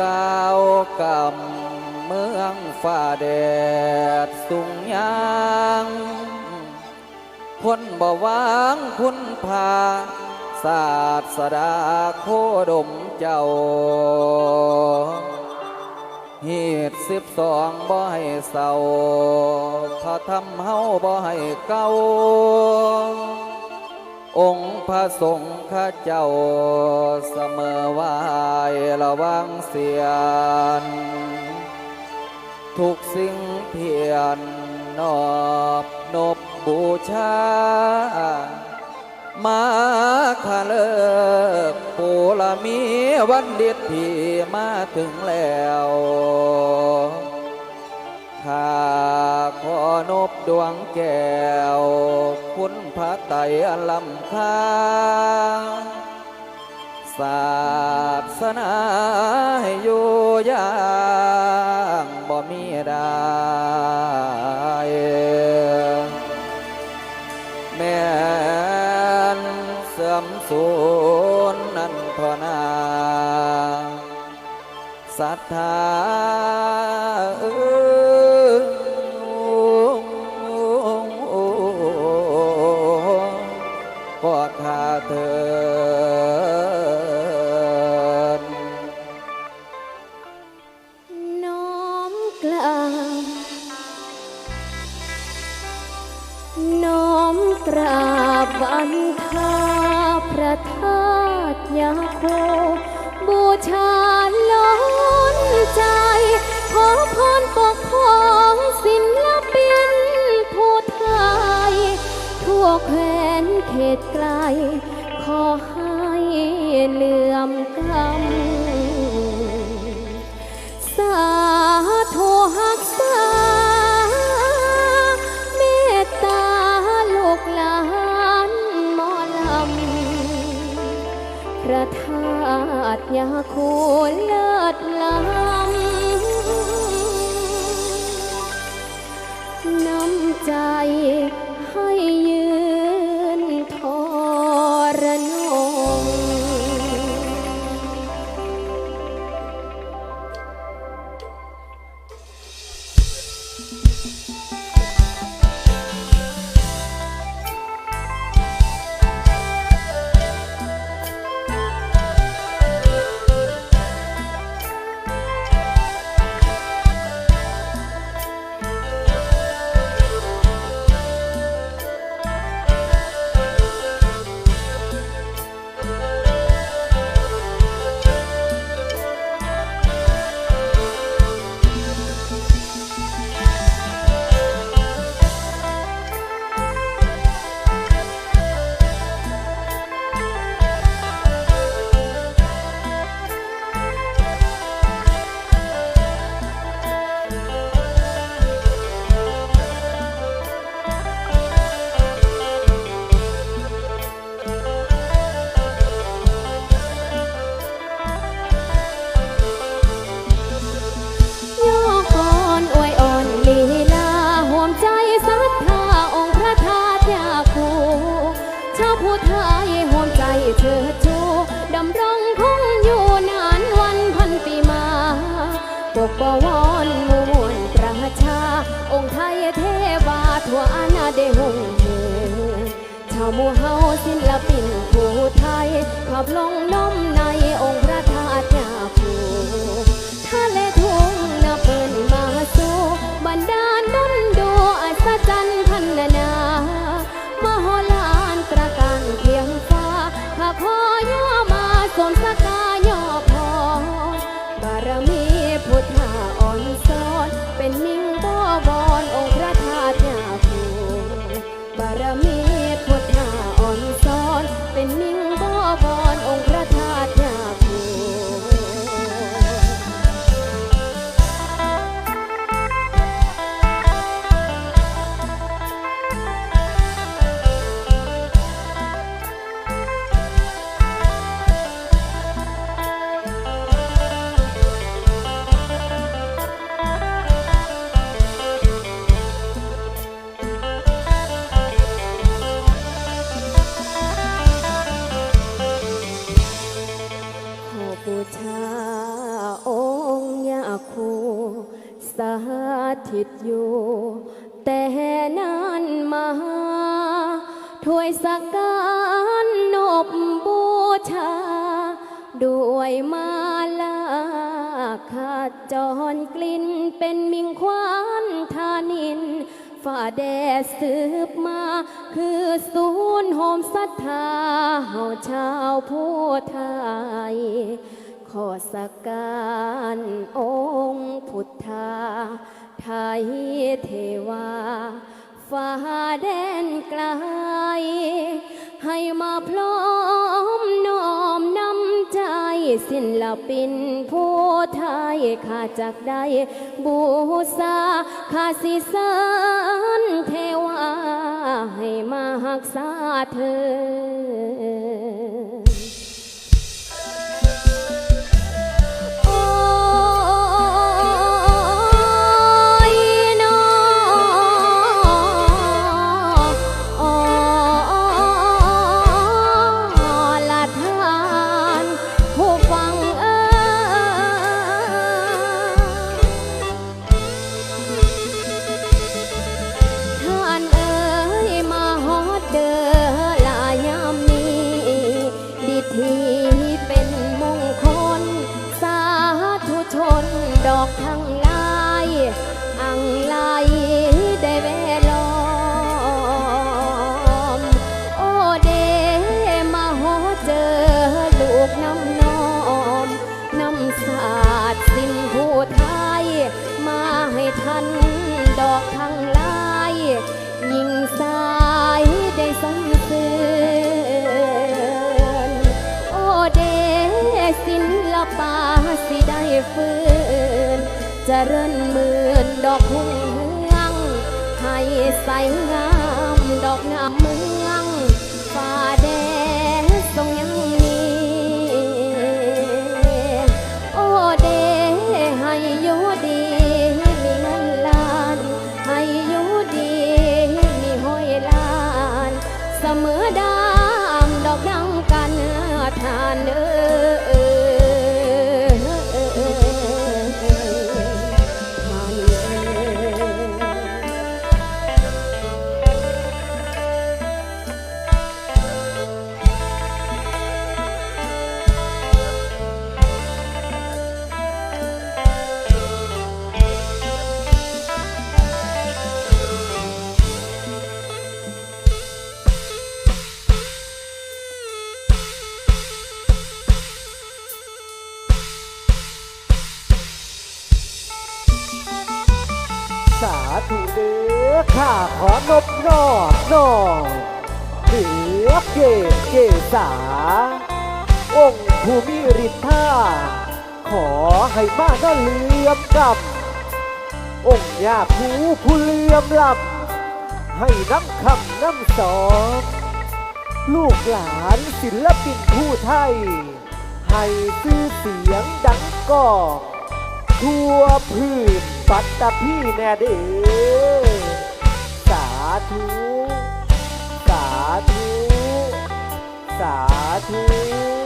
กาวกำเมืองฝ่าแดดสุงยางคนบ่วางคุณพาศาสดาโคดมเจ้าเหตุสิบสองบ่ให้เศร้าเขาทำเฮาบ่ให้เก่า องค์พระสงฆ์ข้าเจ้าเสมอไหวระวังเสียน ทุกสิ่งเพียรนอบนบบูชา มาคาเลิกปูละมีวันเด็ดที่มาถึงแล้วข้าขอนบดวงแก้ว คุณพระไตรลำคาศาสนาให้อยู่อย่างบ่มีได้แม่นเสื่อมสูญนั่นทนาศรัทธา แคว้นเขตไกล ขอให้เหลื่อมกำสาธุหักษาเมตตาลูกหลานหมอลำพระธาตุยาคูเลิศล้ำน้ำใจให้ ย่ ผู้ไทยห่วงใจเธอชูดำรงคงอยู่นานวันพันปีมาปกปวอนมวลประชา องค์ไทยเทวาทั่วอาณาเดหงเฮชาวมูเฮาศิลปินผู้ไทยขับลงน้อม มี ถ้วยสักการนบบูชา ด้วยมาลาขาดจรกลิ่นเป็นมิงควานทานินฝ่าแดดสืบมา คือศูนย์โฮมศรัทธาเฮาชาวผู้ไทยขอสักการองค์พุทธาไทยเทวา ฟ้าแดนไกล ให้มาพร้อมน้อมนำใจ ศิลปินผู้ไทยข้าจากได้บูชาข้าสิสริญเทวา ให้มาหักษาเธอ จะเริญหมื่นดอกหุ่งเฮือง ให้ใสงามดอกงามเมืองฟ้าแดงทรงยังมีโอเดให้อยู่ดี ธุเด้อข้าขอนบนอบนอบเหนือเกศเกษา องค์ผู้มีฤทธาขอให้มาก็เลื่อมกำองค์ยาผู้ผู้เลื่อมลำให้น้ำคำน้ำสอนลูกหลานศิลปินผู้ไทย ให้ซื้อเสียงดังกอก ทั่วพื้นปัตตพี่แน่เด้อสาธุ สาธุ สาธุ